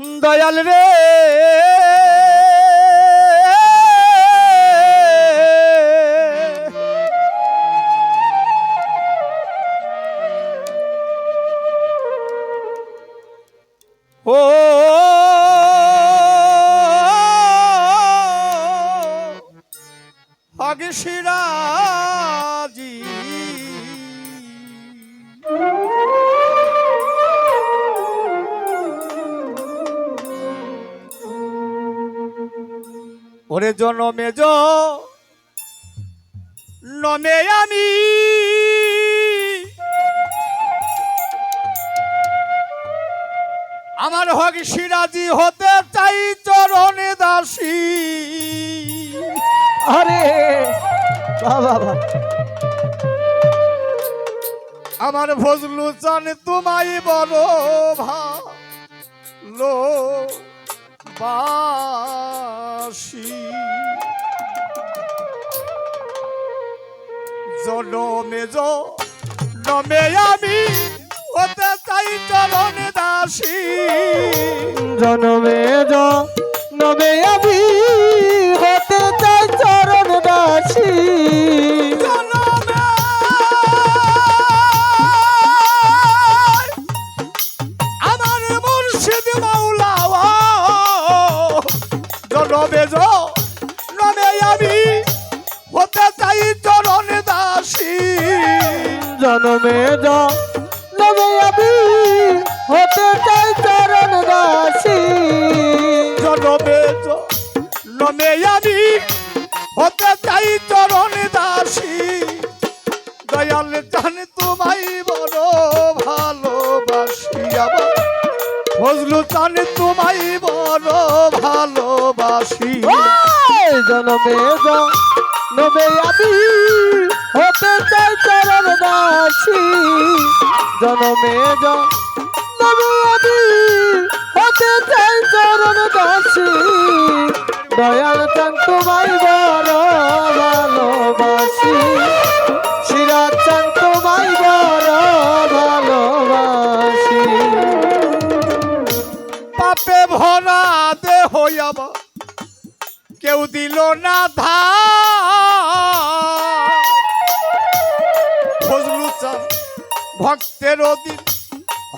দয়াল রে। ওরে জনমে জ নমে আমি। আমার হক সিরাজি হতে চাই চরণে দাসী। আরে বাবা আমার ফজলু চান তোমায় বড় ভালো। বাসি জনমে জনমে আমি হতে চাই চরণ দাসী। জনমে জনমে আমি আমি হতে চাই চরণ দাসী। জনমে জনমে আমি হতে চাই চরণ দাসী। জনমে জনমে আমি হতে চাই চরণ দাসী। দয়াল জান তোমায় বড় ভালোবাসি আবার। ফজলু চান তোমায় বড় ভালোবাসি। জনমে জনমে আমি হতে চাই চরণ দাসী জনমে জনমে আমি হতে চাই চরণ দাসী দয়াল চান তোমায় বড় ভালোবাসি। কেউ দিল না ধা ফজলু ভক্তের দিন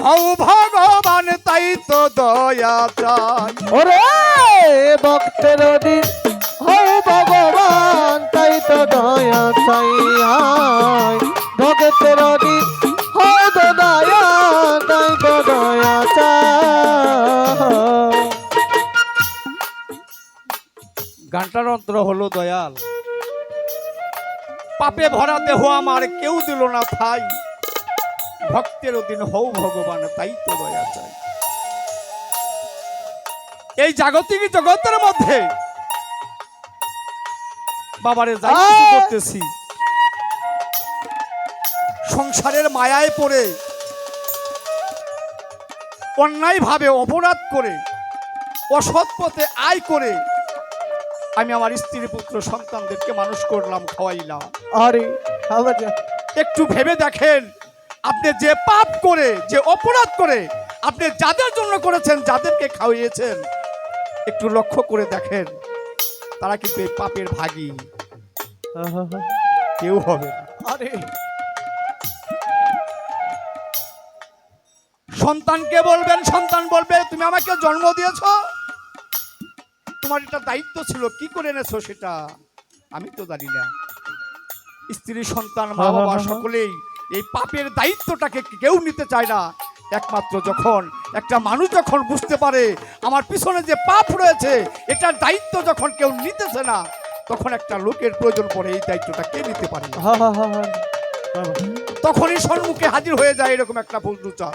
হও ভগবান, তাই তো দয়া চাই ওরে ভক্তের দিন হও ভগবান, তাই তো দয়া চাই। ভক্তের দিন হও দয়া গানটার অন্তর হলো দয়াল। পাপে ভরা দেহ আমার কেউ দিল না থাই ভক্তের দিন হও ভগবান তাই তো দয়া চাই। এই জাগতিক জগতের মধ্যে বাবারে যাই করতেছি। সংসারের মায়ায় পড়ে অন্যায়ভাবে অপরাধ করে অসৎ পথে আয় করে আমি আমার স্ত্রী পুত্র সন্তানদেরকে মানুষ করলাম খাওয়াইলাম। আরে একটু ভেবে দেখেন আপনি যে পাপ করে যে অপরাধ করে আপনি যাদের জন্য করেছেন যাদেরকে খাওয়িয়েছেন একটু লক্ষ্য করে দেখেন তারা কিন্তু এই পাপের ভাগী। কেউ হবে আরে। সন্তানকে বলবেন সন্তান বলবে তুমি আমাকে জন্ম দিয়েছ? তোমার এটা দায়িত্ব ছিল কি করে এনেছো সেটা? আমি তো জানি না। স্ত্রী সন্তান মা বাবা সকলেই এই পাপের দায়িত্বটাকে কেউ নিতে চায় না। একমাত্র যখন একটা মানুষ যখন বুঝতে পারে আমার পিছনে যে পাপ রয়েছে এটার দায়িত্ব যখন কেউ নিতেছে না তখন একটা লোকের প্রয়োজন পড়ে এই দায়িত্বটা কে নিতে পারে। তখনই সম্মুখে হাজির হয়ে যায় এরকম একটা বন্ধুচা।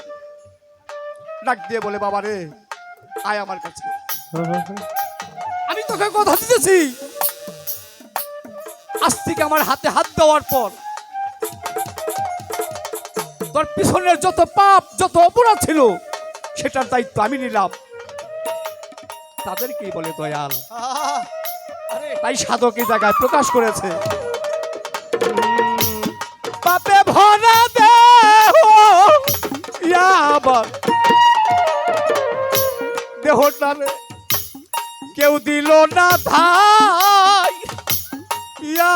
ডাক দিয়ে বলে বাবা রে আয় আমার কাছে। আমি তোকে কথা দিতেছি। আজ থেকে আমার হাতে হাত দেওয়ার পর তোর পিছনের যত পাপ যত অপরাধ ছিল সেটার দায়িত্ব আমি নিলাম। তাদেরকেই বলে দয়াল! তাই সাধক এই জায়গায় প্রকাশ করেছে। পাপে ভরা দেহ দেহটারে কেউ দিল না ধাই। ইয়া।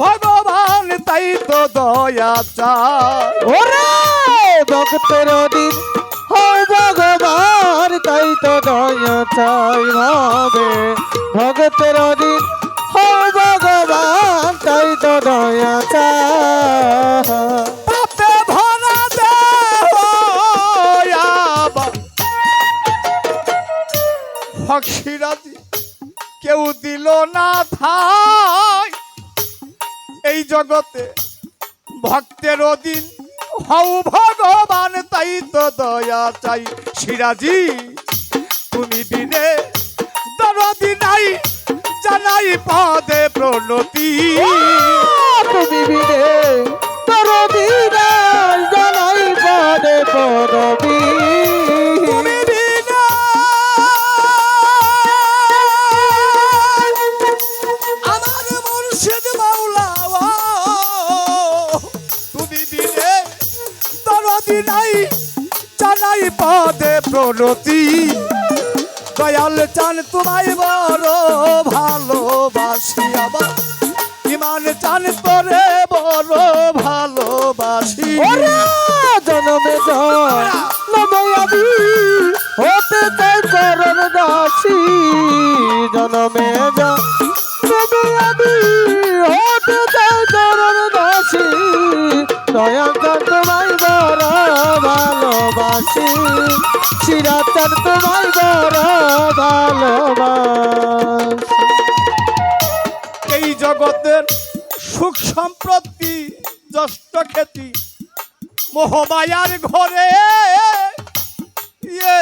ভগবান, তাই তো দয়া চায় ভক্তের দিন হয় ভগবান, তাই তো দয়া চাই ভাবে। ভক্তের দিন হয় ভগবান, তাই তো দয়া চাই। হকসিরাজি কেউ দিল না থাই এই জগতে ভক্তের অধীন হও ভগবান, তাই তো দয়া চাই। সিরাজি, তুমি দিনে দরদি নাই, জানাই পদে প্রণতি। তুমি বিনে তোর বিদায় জানাই পদে পদবী জানাই পদে প্রণতি। দয়াল চান তোমায় বড় ভালোবাসি আবার। ইমান চান করে বড় ভালোবাসি। জনমে জনমে আমি হতে চাই চরণ দাসী জনমে জনমে শিরা তোমায় বড় ভালোবাসি। এই জগতের সুখ সম্পত্তি যষ্ট খ্যাতি মোহমায়ার ঘরে ইয়ে,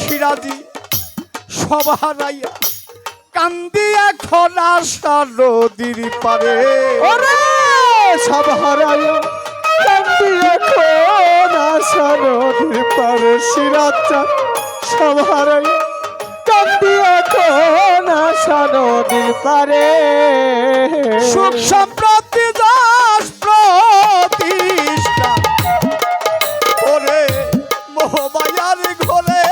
সিরাজি সব হারাইয়া কান্দি এখন আশা নদীর পারে। সব হারায় এখন আশা নদীর পারে সিরাচ্চা সব হারায় কান্দি এখন আশা নদীর পারে। সুখ সম্প্রতি দাস প্রতিষ্ঠা। ওরে মোহমায়ার ঘরে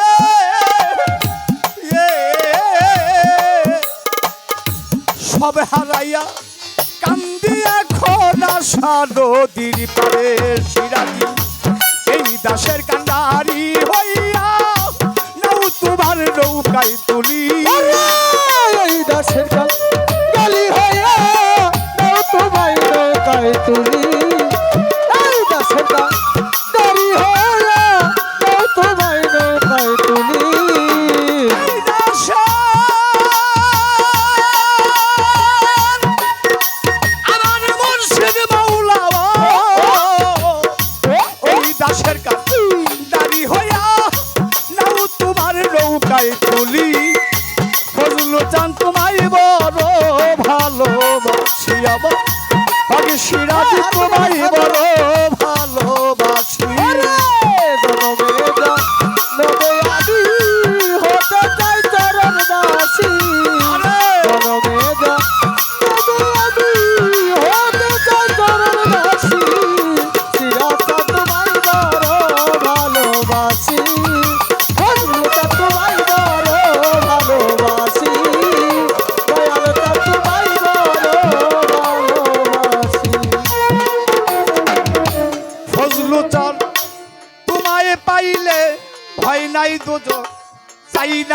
সব হারাইয়া আশা নদীর পারে শিরাজি। এই দাসের কান্ডারি হইয়া নৌকায় তুলি।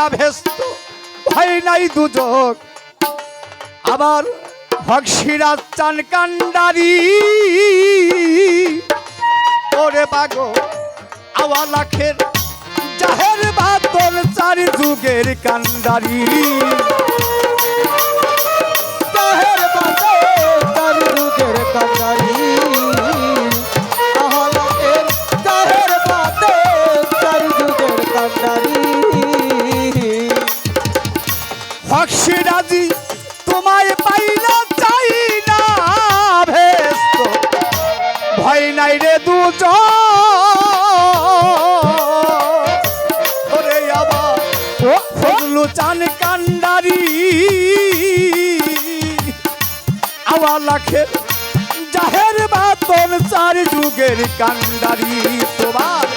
না ভেস্ত, ভয় নাই দুজক। আবার ভক্সিরাজ চান কান্ডারি ওরে পাগো আওয়া লাখের জাহের বাদল চারি যুগের কান্ডারি লাখের জাহের বাতন চার যুগের কান্ডারি তোমার।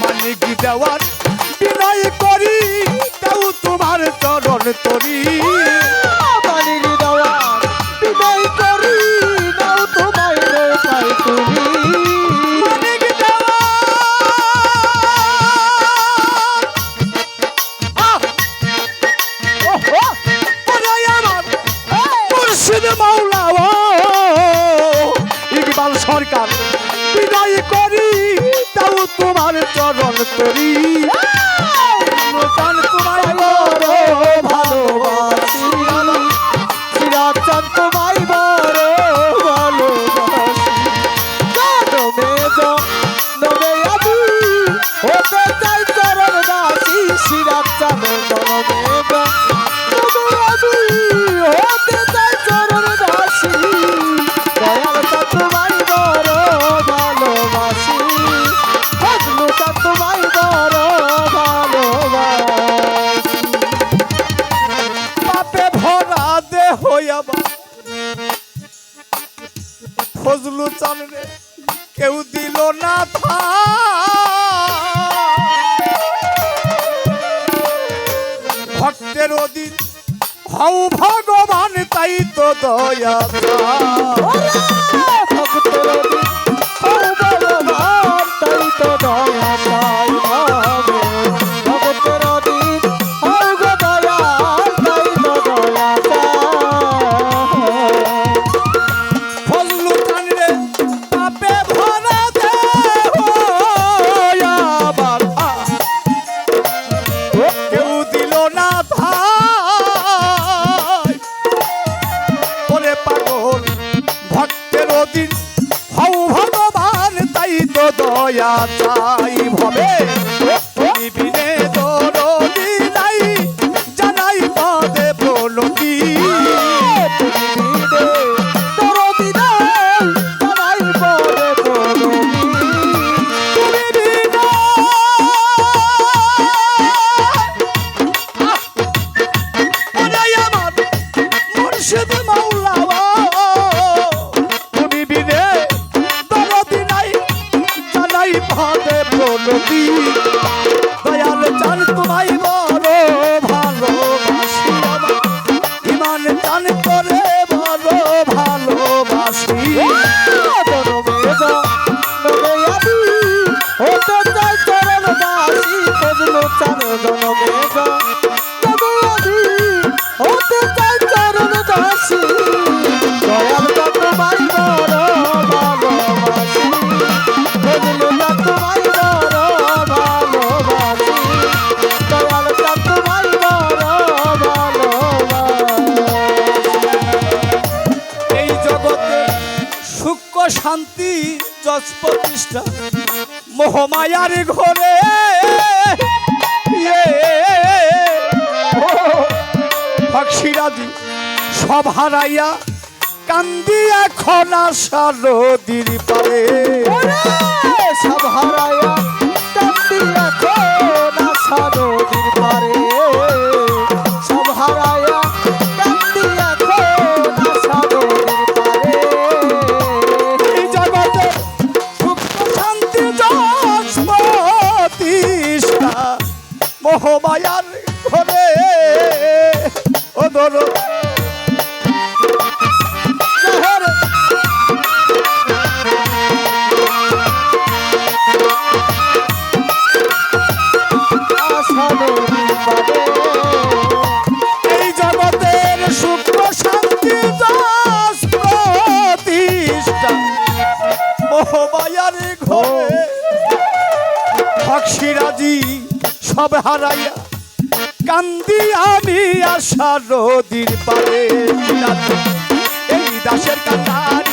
মানিক দেওয়ার বিনয় করি, তাও তোমার চরণ তরি। মানিক দেওয়ার বিনয় করি, তাও তোমার তুমি। Should the Maula করি তাও তোমার চরণ করি। দয়া চাই ভবে। দেব নবী দয়াল চাল তোমায় বড় মায়ার ঘরে। ভক্সিরাজি সব হারাইয়া কান্দি এখন আশা নদীর পারে সব হারাইয়া কান্দি এখন হারাইয়া কান্দি আমি আশা রদির পারে এই দাসের কাতার